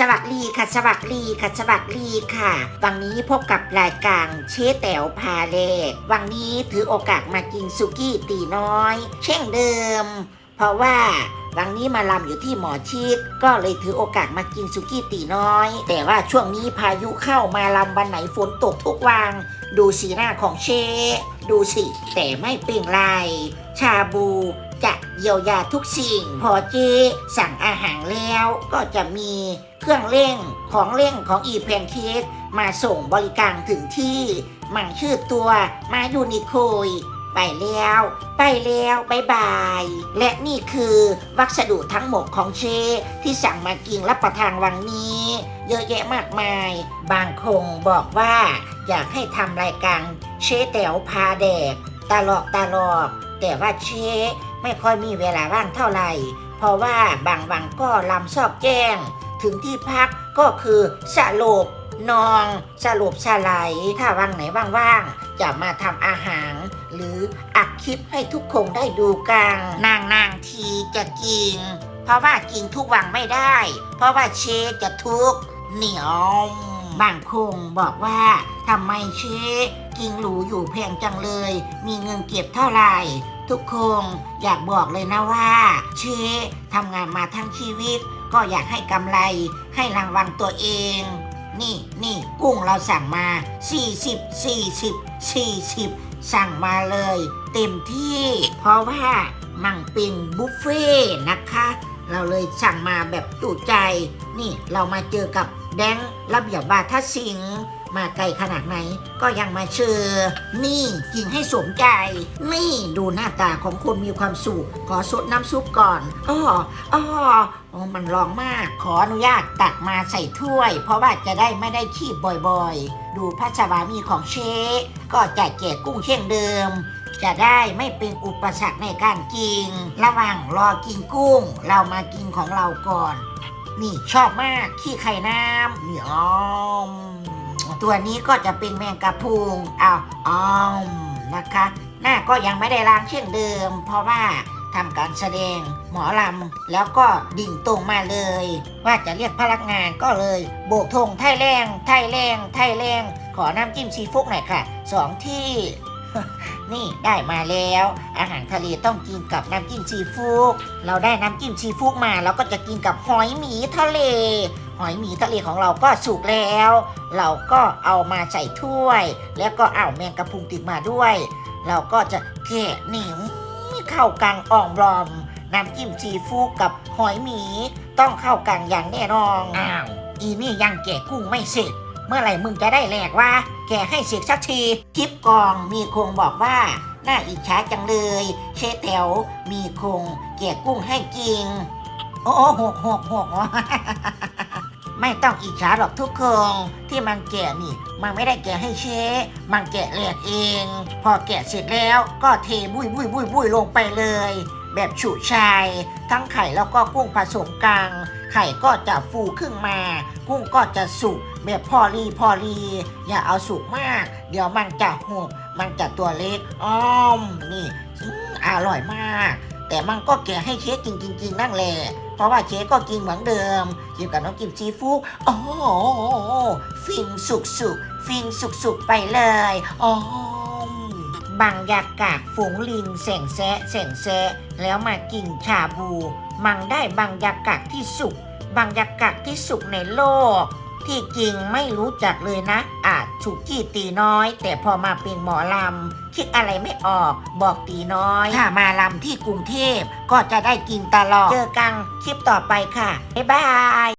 สวัสดีค่ะสวัสดีค่ะสวัสดีค่ะ วันนี้พบกับรายการเชแต๋วพาเลกวันนี้ถือโอกาสมากินสุกี้ตีน้อย เช่นเดิม เพราะว่าวันนี้มาลำอยู่ที่หมอชิดก็เลยถือโอกาสมากินสุกี้ตีน้อย แต่ว่าช่วงนี้พายุเข้ามาลำวันไหนฝนตกทุกวันดูสีหน้าของเช ดูสิ แต่ไม่เป็นไร ชาบูจะเยียวยาทุกสิ่ง พอเจสั่งอาหารแล้วก็จะมี เครื่องเร่งของเร่งของอีแพนเค้กมาส่งบริการถึงที่หมั่งชื่อตัวมายูนิโคยไปแล้ว ไปแล้วบายบาย และนี่คือวัสดุทั้งหมดของเช ที่สั่งมากินรับประทานวันนี้ เยอะแยะมากมาย บางคงบอกว่า อยากให้ทำรายการเชแต๋วพาแดกตลอกตลอก แต่ว่าเชไม่ค่อยมีเวลาว่างเท่าไหร่ เพราะว่าบางวันก็ลำซอบแจ้ง ถึงที่พักก็คือสลบนองสลบสลายถ้าวันไหนว่างๆ จะมาทำอาหาร หรืออัดคลิปให้ทุกคนได้ดูกันนางนางทีจะกิน เพราะว่ากินทุกวันไม่ได้ เพราะว่าเชจะทุกเหนียวบางคงบอกว่าทำไมเชกินหรูอยู่แพงจังเลย มีเงินเก็บเท่าไหร่ ทุกคนอยากบอกเลยนะว่า เชทำงานมาทั้งชีวิต ก็อยากให้กำไร ให้รางวัลตัวเอง นี่นี่กุ้งเราสั่งมา 40 40 40 สั่งมาเลย เต็มที่ เพราะว่ามันเป็นบุฟเฟ่นะคะ เราเลยสั่งมาแบบจุใจ นี่เรามาเจอกับแดงระเบียบบาทสิงห์ มาไกลขนาดไหน ก็ยังมาเชิญนี่กินให้สมใจ นี่ดูหน้าตาของคนมีความสุข ขอสดน้ำซุปก่อนอ้ออ้ออ๋อมันร้องมาก ขออนุญาตตักมาใส่ถ้วย เพราะว่าจะได้ไม่ได้ขี้บ่อยๆ ดูพัชบามีของเชก็จะแจกกุ้งเช่นเดิมจะได้ไม่เป็นอุปสรรคในการกิน ระหว่างรอกินกุ้ง เรามากินของเราก่อน นี่ชอบมาก ขี้ไข่น้ำเหนียว ตัวนี้ก็จะเป็นแมงกะพรุงอ้าวอ้อมนะคะ หน้าก็ยังไม่ได้ล้างเช่นเดิม เพราะว่าทำการแสดงหมอลำ แล้วก็ดิ่งตรงมาเลย ว่าจะเรียกพนักงานก็เลย โบกธงไทยแรงไทยแรงไทยแรงขอน้ำจิ้มซีฟุกหน่อยค่ะสองที่นี่ได้มาแล้ว อาหารทะเลต้องกินกับน้ำจิ้มซีฟู้ดเราได้น้ำจิ้มซีฟู้ดมาเราก็จะกินกับหอยหมีทะเล หอยหมีทะเลของเราก็สุกแล้ว เราก็เอามาใส่ถ้วย แล้วก็เอาแมงกะพรุงติดมาด้วย เราก็จะแกะหนิวไม่เข้ากันอ่องบลอมน้ำจิ้มซีฟู้ดกับหอยหมี ต้องเข้ากันอย่างแน่นอนอ้าวอีนี่ยังแกะกุ้งไม่เสร็จ เมื่อไหร่มึงจะได้แหลกว่า แกให้เสร็จสักทีคลิปกองมีคงบอกว่าน่าอิจฉาจังเลย เชแต๋วมีคงแกะกุ้งให้กินโอ้หกหกหก ไม่ต้องอิจฉาหรอกทุกคนที่มันแกะนี่ มันไม่ได้แกะให้เชมันแกะแหลกเอง พอแกะเสร็จแล้วก็เทบุยบุยบุยบุยลงไปเลย แบบฉุชาย ทั้งไข่แล้วก็กุ้งผสมกันไข่ก็จะฟูขึ้นมา กุ้งก็จะสุกแบบพอรีพอรี อย่าเอาสุกมาก เดี๋ยวมันจะหกมันจะตัวเล็กอ้อมนี่อืมอร่อยมาก แต่มันก็แกะให้เชฟจริงๆนั่นแหละ เพราะว่าเชฟก็กินเหมือนเดิมกินกับน้ำจิ้มซีฟู้ดโอ้โหฟินสุกสุกฟินสุกสุกไปเลยอ๋อบางยากาศฝูงลิงแสงแซะแสงแซะแล้วมากินชาบู มังได้บางยากาศที่สุกบางยากาศที่สุกในโลก ที่จริงไม่รู้จักเลยนะ อาจฉุกี้ตีน้อย แต่พอมาเป็นหมอลำคิดอะไรไม่ออก บอกตีน้อย ถ้ามาลำที่กรุงเทพก็จะได้กินตลอด เจอกันคลิปต่อไปค่ะ บ๊ายบาย